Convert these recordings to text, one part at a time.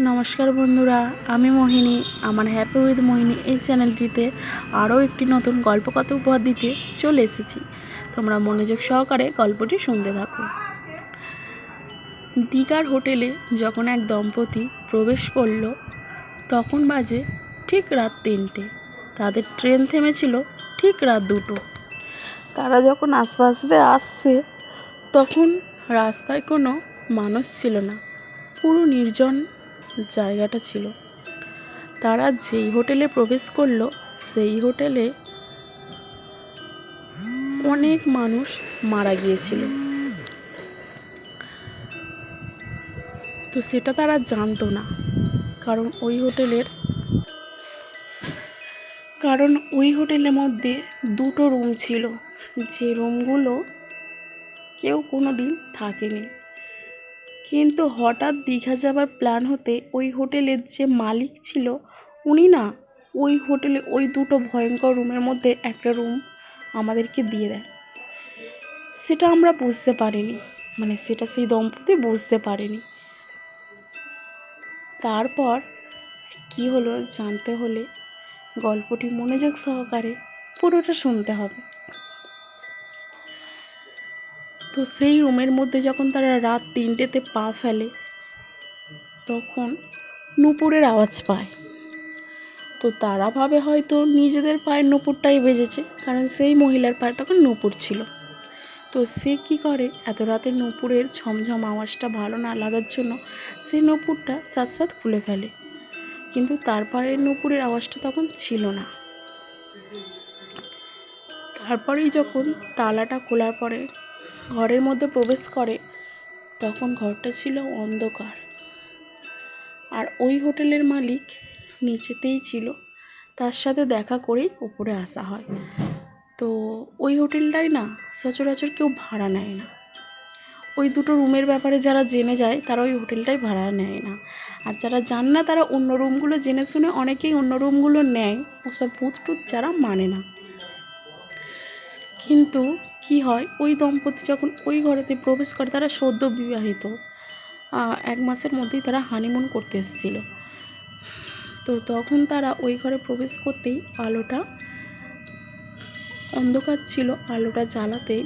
নমস্কার বন্ধুরা, আমি মোহিনী, আমার হ্যাপি উইথ মোহিনী এই চ্যানেলটিতে আরও একটি নতুন গল্পকথা উপহার দিতে চলে এসেছি। তোমরা মনোযোগ সহকারে গল্পটি শুনতে থাকো। দীঘার হোটেলে যখন এক দম্পতি প্রবেশ করল, তখন বাজে ঠিক রাত তিনটে। তাদের ট্রেন থেমেছিল ঠিক রাত দুটো। তারা যখন আস্তে আসছে, তখন রাস্তায় কোনো মানুষ ছিল না। পুরো নির্জন জায়গাটা ছিল। তারা যেই হোটেলে প্রবেশ করল, সেই হোটেলে অনেক মানুষ মারা গিয়েছিল। তো সেটা তারা জানতো না। কারণ ওই হোটেলের কারণ ওই হোটেলের মধ্যে দুটো রুম ছিল। যে রুমগুলো কেউ কোনো দিন থাকেনি। কিন্তু হঠাৎ দীঘা যাবার প্ল্যান হতে ওই হোটেলের যে মালিক ছিল, উনি না ওই হোটেলে ওই দুটো ভয়ঙ্কর রুমের মধ্যে একটা রুম আমাদেরকে দিয়ে দেয় সেটা আমরা বুঝতে পারিনি মানে সেটা সেই দম্পতি বুঝতে পারেনি। তারপর কি হলো জানতে হলে গল্পটি মনোযোগ সহকারে পুরোটা শুনতে হবে। তো সেই রুমের মধ্যে যখন তারা রাত তিনটেতে পা ফেলে, তখন নুপুরের আওয়াজ পায়। তো তারা ভাবে হয়তো নিজেদের পায়ের নুপুরটাই বেজেছে, কারণ সেই মহিলার পায়ে তখন নুপুর ছিল। তো সে কি করে এত রাতে নুপুরের ঝমঝম আওয়াজটা ভালো না লাগার জন্য সে নুপুরটা সাথ সাথ খুলে ফেলে। কিন্তু তারপরে নুপুরের আওয়াজটা তখন ছিল না। তারপরেই যখন তালাটা খোলার পরে ঘরের মধ্যে প্রবেশ করে, তখন ঘরটা ছিল অন্ধকার। আর ওই হোটেলের মালিক নিচেতেই ছিল, তার সাথে দেখা করেই উপরে আসা হয়। তো ওই হোটেলটাই না সচরাচর কেউ ভাড়া নেয় না। ওই দুটো রুমের ব্যাপারে যারা জেনে যায়, তারা ওই হোটেলটাই ভাড়া নেয় না। আর যারা জান না, তারা অন্য রুমগুলো জেনে শুনে অনেকেই অন্য রুমগুলো নেয়। ওসব ভূত টুত যারা মানে না। কিন্তু কি হয়? ওই দম্পতি যখন ওই ঘরেতে প্রবেশ করে, তারা সদ্য বিবাহিত। এক মাসের মধ্যেই তারা হানিমুন করতে এসেছিল। তো তখন তারা ওই ঘরে প্রবেশ করতেই আলোটা অন্ধকার ছিল। আলোটা জ্বালাতেই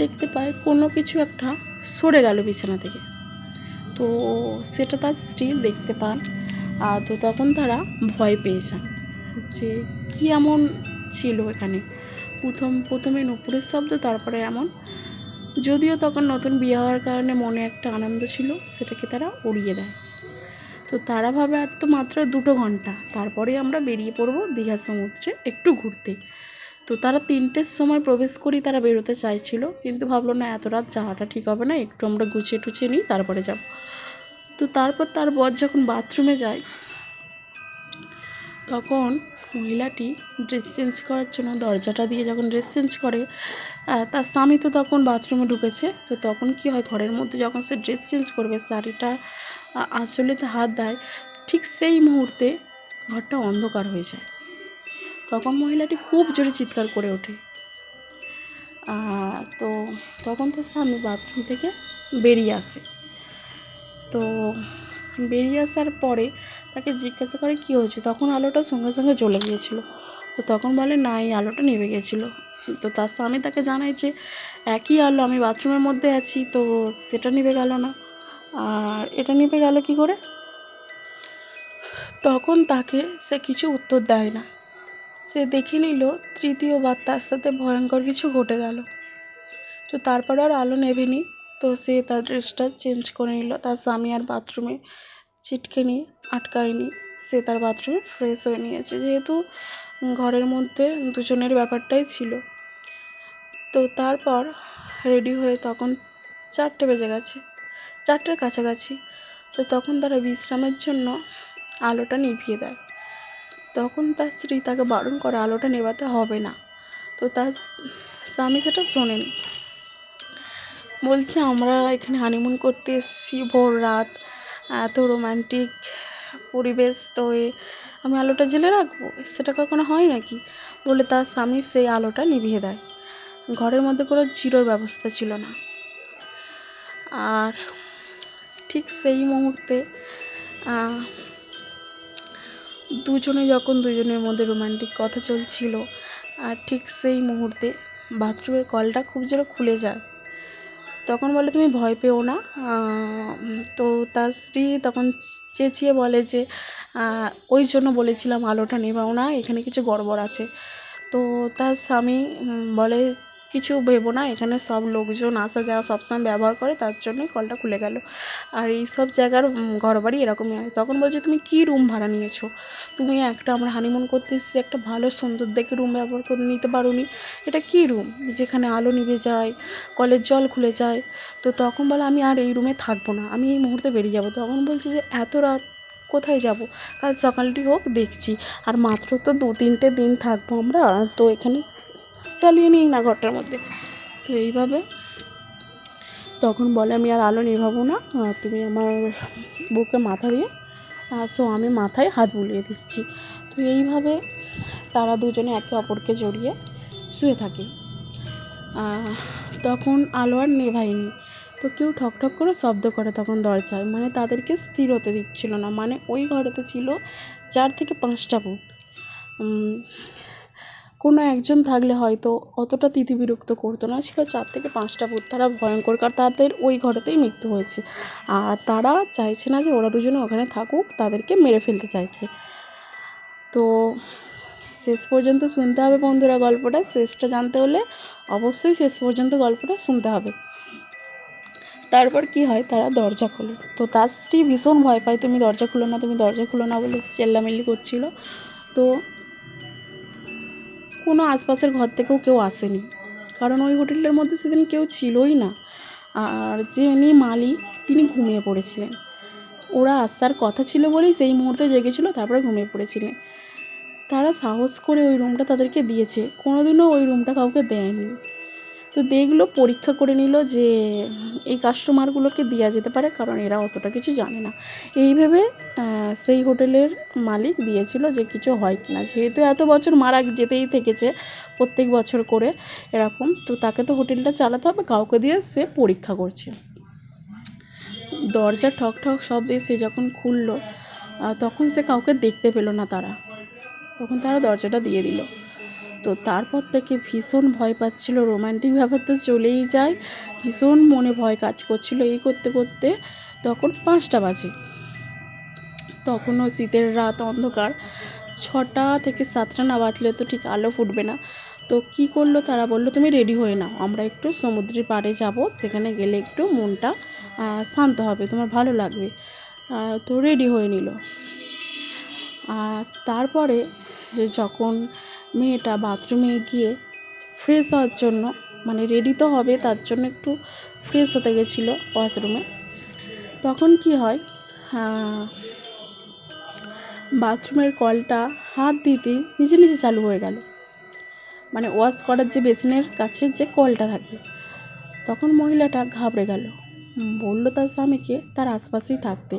দেখতে পায় কোনো কিছু একটা সরে গেল বিছানা থেকে। তো সেটা তার স্ত্রী দেখতে পান। তো তখন তারা ভয় পেয়ে যান যে কী এমন ছিল এখানে? প্রথম প্রথমে নুপুরের শব্দ, তারপরে এমন। যদিও তখন নতুন বিয়ে হওয়ার কারণে মনে একটা আনন্দ ছিল, সেটাকে তারা উড়িয়ে দেয়। তো তারা ভাবে আর তো মাত্র দুটো ঘণ্টা তারপরে আমরা বেরিয়ে পড়ব দীঘা সমুদ্রে একটু ঘুরতে। তো তারা তিনটের সময় প্রবেশ করি তারা বেরোতে চাইছিল, কিন্তু ভাবলো, না, এত রাত যাওয়াটা ঠিক হবে না, একটু আমরা গুছিয়ে টুছিয়ে নিই, তারপরে যাব। তো তারপর তার বর যখন বাথরুমে যায়, তখন মহিলাটি ড্রেস চেঞ্জ করার জন্য দরজাটা দিয়ে যখন ড্রেস চেঞ্জ করে তার স্বামী তো তখন বাথরুমে ঢুকেছে। তো তখন কি হয়, ঘরের মধ্যে যখন সে ড্রেস চেঞ্জ করবে, শাড়িটা আঁচলেতে হাত দেয়, ঠিক সেই মুহূর্তে ঘরটা অন্ধকার হয়ে যায়। তখন মহিলাটি খুব জোরে চিৎকার করে ওঠে। তো তখন তার স্বামী বাথরুম থেকে বেরিয়ে আসে। তো বেরিয়ে আসার পরে তাকে জিজ্ঞাসা করে কী হয়েছে? তখন আলোটা সঙ্গে সঙ্গে জ্বলে গিয়েছিল। তো তখন বলে, না, এই আলোটা নিভে গেছিল তো তার স্বামী তাকে জানায় যে, একই আলো, আমি বাথরুমের মধ্যে আছি, তো সেটা নিভে গেল না। আর এটা নিভে গেল কী করে? তখন তাকে সে কিছু উত্তর দেয় না। সে দেখে নিল তৃতীয়বার তার সাথে ভয়ঙ্কর কিছু ঘটে গেল। তো তারপর আর আলো নেভেনি। তো সে তার ড্রেসটা চেঞ্জ করে নিল। তার স্বামী আর বাথরুমে ছিটকে নিয়ে আটকায়নি। সে তার বাথরুমে ফ্রেশ হয়ে নিয়েছে। যেহেতু ঘরের মধ্যে দুজনের ব্যাপারটাই ছিল। তো তারপর রেডি হয়ে তখন চারটে বেজে গেছে। চারটের কাছাকাছি। তো তখন তারা বিশ্রামের জন্য আলোটা নিভিয়ে দেয়। তখন তার স্ত্রী তাকে বারণ করে, আলোটা নেভাতে হবে না। তো তার স্বামী সেটা শোনেনি। বলছে, আমরা এখানে হানিমুন করতে এসেছি, ভোর রাত। এত রোম্যান্টিক পরিবেশ, তো এ আমি আলোটা জ্বেলে রাখব? সেটা কখনো হয় নাকি? বলে তার স্বামী সেই আলোটা নিভিয়ে দেয়। ঘরের মধ্যে কোনো জিরোর ব্যবস্থা ছিল না। আর ঠিক সেই মুহূর্তে দুজনে যখন দুজনের মধ্যে রোমান্টিক কথা চলছিল, আর ঠিক সেই মুহূর্তে বাথরুমের কলটা খুব জোরে খুলে যায়। তখন বলে, তুমি ভয় পেও না। তো তার স্ত্রী তখন চেঁচিয়ে বলে যে ওই জন্য বলেছিলাম আলোটা নেভাও না, এখানে কিছু গড়বড় আছে। তো তার স্বামী বলে কিছু ভেবো না, এখানে সব লোকজন আসা যাওয়া সবসময় ব্যবহার করে, তার জন্যই কলটা খুলে গেল। আর এই সব জায়গার ঘর বাড়ি এরকমই হয়। তখন বলছে, তুমি কী রুম ভাড়া নিয়েছো? তুমি একটা আমরা হানিমুন করতে এসেছি, একটা ভালো সুন্দর দেখে রুম ব্যবহার করে নিতে পারোনি। এটা কী রুম যেখানে আলো নিভে যায়, কলের জল খুলে যায়। তো তখন বলে, আমি আর এই রুমে থাকব না, আমি এই মুহূর্তে বেরিয়ে যাব। তখন বলছে যে, এত রাত কোথায় যাব? কাল সকালটি হোক, দেখছি। আর মাত্র তো দু তিনটে দিন থাকব আমরা, তো এখানে চালিয়ে নিই না ঘরটার মধ্যে। তো এইভাবে তখন বলে, আমি আর আলো নেভাবো না তুমি আমার বুকে মাথা দিয়ে সো আমি মাথায় হাত বুলিয়ে দিচ্ছি। তো এইভাবে তারা দুজনে একে অপরকে জড়িয়ে শুয়ে থাকে। তখন আলো আর নেভায়নি। তো কেউ ঠক ঠক করে শব্দ করে তখন দরজায় মানে তাদেরকে স্থির হতে দিচ্ছিল না মানে ওই ঘরেতে ছিল চার থেকে পাঁচটা ভূত। কোনো একজন থাকলে হয়তো অতটা তিতিবিরক্ত করতো না। ছিল চার থেকে পাঁচটা ভূত তারা ভয়ঙ্কর, কারণ তাদের ওই ঘরেতেই মৃত্যু হয়েছে। আর তারা চাইছে না যে ওরা দুজনে ওখানে থাকুক, তাদেরকে মেরে ফেলতে চাইছে। তো শেষ পর্যন্ত শুনতে হবে বন্ধুরা গল্পটা। শেষটা জানতে হলে অবশ্যই শেষ পর্যন্ত গল্পটা শুনতে হবে। তারপর কি হয়? তারা দরজা খোলে। তো তার স্ত্রী ভীষণ ভয় পায়, তুমি দরজা খুলো না, তুমি দরজা খুলো না বলে চেল্লামেল্লি করছিল। তো কোনো আশপাশের ঘর থেকেও কেউ আসেনি। কারণ ওই হোটেলটার মধ্যে সেদিন কেউ ছিলই না। আর যিনি মালিক, তিনি ঘুমিয়ে পড়েছিলেন। ওরা আসার কথা ছিল বলেই সেই মুহূর্তে জেগেছিল, তারপরে ঘুমিয়ে পড়েছিলেন। তারা সাহস করে ওই রুমটা তাদেরকে দিয়েছে। কোনোদিনও ওই রুমটা কাউকে দেয়নি। তো দেখল পরীক্ষা করে নিল যে, এই কাস্টমারগুলোকে দেওয়া যেতে পারে, কারণ এরা অতটা কিছু জানে না। এই ভেবে সেই হোটেলের মালিক দিয়েছিল যে কিছু হয় কি না যেহেতু এত বছর মারা যেতেই থেকেছে, প্রত্যেক বছর করে এরকম, তো তাকে তো হোটেলটা চালাতে হবে, কাউকে দিয়ে সে পরীক্ষা করছে। দরজা ঠক ঠক শব্দে সে যখন খুললো তখন সে কাউকে দেখতে পেল না তারা। তখন তারা দরজাটা দিয়ে দিল। তো তারপর থেকে ভীষণ ভয় পাচ্ছিল রোমান্টিক ব্যাপার তো চলেই যায়, ভীষণ মনে ভয় কাজ করছিল এই করতে করতে। তখন পাঁচটা বাজে। তখনও শীতের রাত, অন্ধকার। ছটা থেকে সাতটা না বাজলে তো ঠিক আলো ফুটবে না। তো কি করল তারা বলল, তুমি রেডি হয়ে নাও, আমরা একটু সমুদ্রের পাড়ে যাব, সেখানে গেলে একটু মনটা শান্ত হবে, তোমার ভালো লাগবে। তো রেডি হয়ে নিল। আর তারপরে যে যখন মেয়েটা বাথরুমে গিয়ে ফ্রেশ হওয়ার জন্য মানে রেডি তো হবে, তার জন্য একটু ফ্রেশ হতে গেছিল ওয়াশরুমে তখন কি হয় বাথরুমের কলটা হাত দিতেই নিজে নিজে চালু হয়ে গেল। মানে ওয়াশ করার যে বেসিনের কাছে যে কলটা থাকে, তখন মহিলাটা ঘাবড়ে গেল। বলল তার স্বামীকে, তার আশপাশেই থাকতে।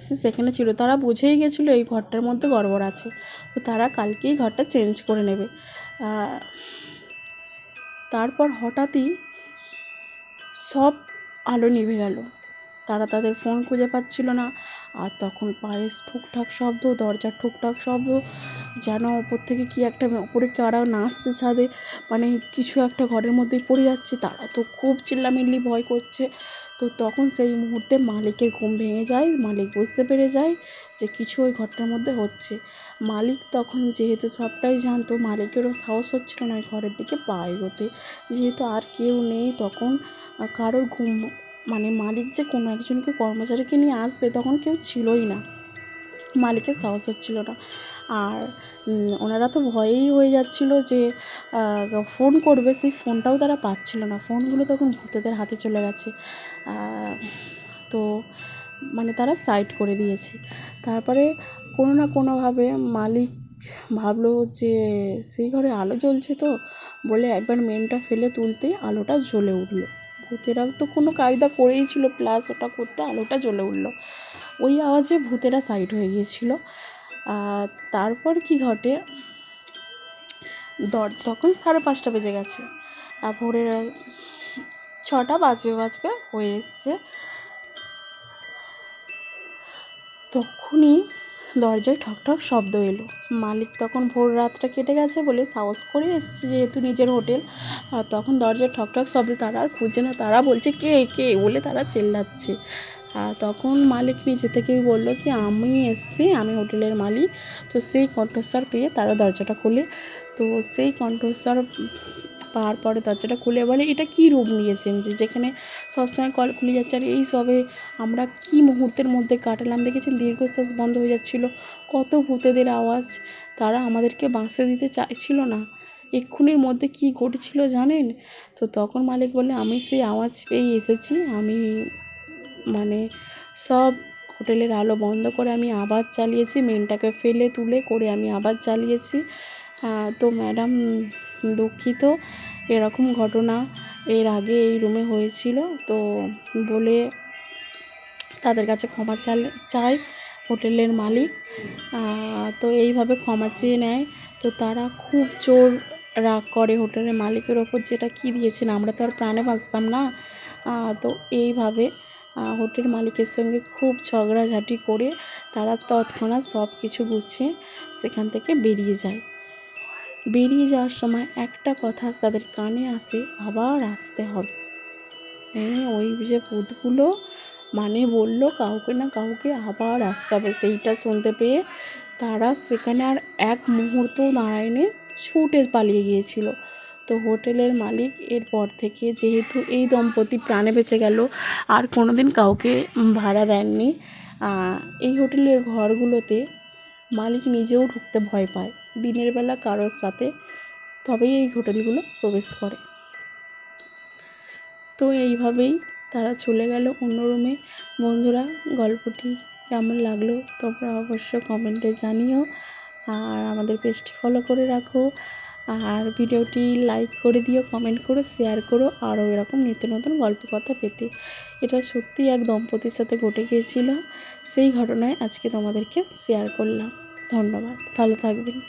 সে সেখানে ছিল। তারা বুঝেই গেছিল এই ঘরটার মধ্যে গড়বড় আছে। তো তারা কালকেই ঘরটা চেঞ্জ করে নেবে। তারপর হঠাৎই সব আলো নিভে গেল। তারা তাদের ফোন খুঁজে পাচ্ছিল না। আর তখন পায়ের ঠুকঠাক শব্দ, দরজার ঠুকঠাক শব্দ, যেন ওপর থেকে কি একটা ওপরে কারাও নাচছে ছাদে মানে কিছু একটা ঘরের মধ্যেই পড়ে যাচ্ছে। তারা তো খুব চিল্লামিল্লি ভয় করছে। তো তখন সেই মুহূর্তে মালিকের ঘুম ভেঙে যায়, মালিক বুঝতে পেরে যায় যে কিছু ওই ঘরটার মধ্যে হচ্ছে। মালিক তখন যেহেতু সবটাই জানতো, মালিকেরও সাহস হচ্ছিল না ওই ঘরের দিকে পা এগোতে। যেহেতু আর কেউ নেই তখন কারোর ঘুম মানে মালিক যে কোনো একজনকে কর্মচারীকে নিয়ে আসবে তখন কেউ ছিলই না। মালিকের সাহস হচ্ছিল না। আর ওনারা তো ভয়েই হয়ে যাচ্ছিল যে ফোন করবে, সেই ফোনটাও তারা পাচ্ছিল না। ফোনগুলো তখন ভূতেদের হাতে চলে গেছে। তো মানে তারা সাইড করে দিয়েছে। তারপরে কোনো না কোনোভাবে মালিক ভাবলো যে, সেই ঘরে আলো জ্বলছে তো, বলে একবার মেনটা ফেলে তুলতেই আলোটা জ্বলে উঠল। ভূতেরা তো কোনো কায়দা করেই ছিল প্লাস ওটা করতে আলোটা জ্বলে উঠল। ওই আওয়াজে ভূতেরা সাইড হয়ে গিয়েছিল। তারপর কি ঘটে? দর, তখন সাড়ে পাঁচটা বেজে গেছে। ভোরের ছটা বাজবে বাজবে, হয়ে এসছে। তখনই দরজায় ঠকঠক শব্দ এলো। মালিক তখন ভোর রাতটা কেটে গেছে বলে সাহস করে এসছে যেহেতু নিজের হোটেল। আর তখন দরজায় ঠকঠক শব্দ, তারা আর খুঁজে না। তারা বলছে, কে কে? বলে তারা চেল্লাচ্ছে। তখন মালিক নিজে থেকেই বলল যে, আমি এসছি, আমি হোটেলের মালিক। তো সেই কণ্ঠস্বর পেয়ে তারা দরজাটা খুলে। তো সেই কণ্ঠস্বর পাওয়ার পরে দরজাটা খুলে বলে, এটা কী রূপ নিয়েছেন যে, যেখানে সবসময় কল খুলে যাচ্ছে? আর এই সবে আমরা কী মুহূর্তের মধ্যে কাটালাম? দেখেছেন, দীর্ঘশ্বাস বন্ধ হয়ে যাচ্ছিল। কত ভূতেদের আওয়াজ! তারা আমাদেরকে বাঁচতে দিতে চাইছিল না। এক্ষুনির মধ্যে কী ঘটেছিল জানেন? তো তখন মালিক বলে আমি সেই আওয়াজ পেয়ে এসেছি। আমি মানে সব হোটেলের আলো বন্ধ করে আমি আবার চালিয়েছি, মেনটাকে ফেলে তুলে করে আমি আবার চালিয়েছি। তো ম্যাডাম দুঃখিত, এরকম ঘটনা এর আগে এই রুমে হয়েছিল। তো বলে তাদের কাছে ক্ষমা চাল চায় হোটেলের মালিক। তো এইভাবে ক্ষমা চেয়ে নেয়। তো তারা খুব জোর রাগ করে হোটেলের মালিকের ওপর, যেটা কী দিয়েছেন, আমরা তো আর প্রাণে বাঁচতাম না। তো এইভাবে হোটেল মালিকের সঙ্গে খুব ঝগড়াঝাটি করে তারা তৎক্ষণাৎ সব কিছু গুছিয়ে সেখান থেকে বেরিয়ে যায়। বেরিয়ে যাওয়ার সময় একটা কথা তাদের কানে আসে, আবার আসতে হবে। হ্যাঁ ওই যে ভূতগুলো মানে বলল, কাউকে না কাউকে আবার আসতে হবে। সেইটা শুনতে পেয়ে তারা সেখানে আর এক মুহূর্ত দাঁড়ায়নি ছুটে পালিয়ে গিয়েছিল। তো হোটেলের মালিক এরপর থেকে যেহেতু এই দম্পতি প্রাণে বেঁচে গেল, আর কোনো দিন কাউকে ভাড়া দেননি এই হোটেলের ঘরগুলোতে মালিক নিজেও ঢুকতে ভয় পায়। দিনের বেলা কারোর সাথে তবেই এই হোটেলগুলো প্রবেশ করে। তো এইভাবেই তারা চলে গেল অন্য রুমে। বন্ধুরা, গল্পটি কেমন লাগল তোমরা অবশ্য কমেন্টে জানিও, আর আমাদের পেজটি ফলো করে রাখো। আর ভিডিওটি লাইক করে দিও, কমেন্ট করো, শেয়ার করো, আরও এরকম নিত্য নতুন গল্প কথা পেতে। এটা সত্যি এক দম্পতির সাথে ঘটে গিয়েছিল। সেই ঘটনায় আজকে তোমাদেরকে শেয়ার করলাম। ধন্যবাদ। ভালো থাকবেন।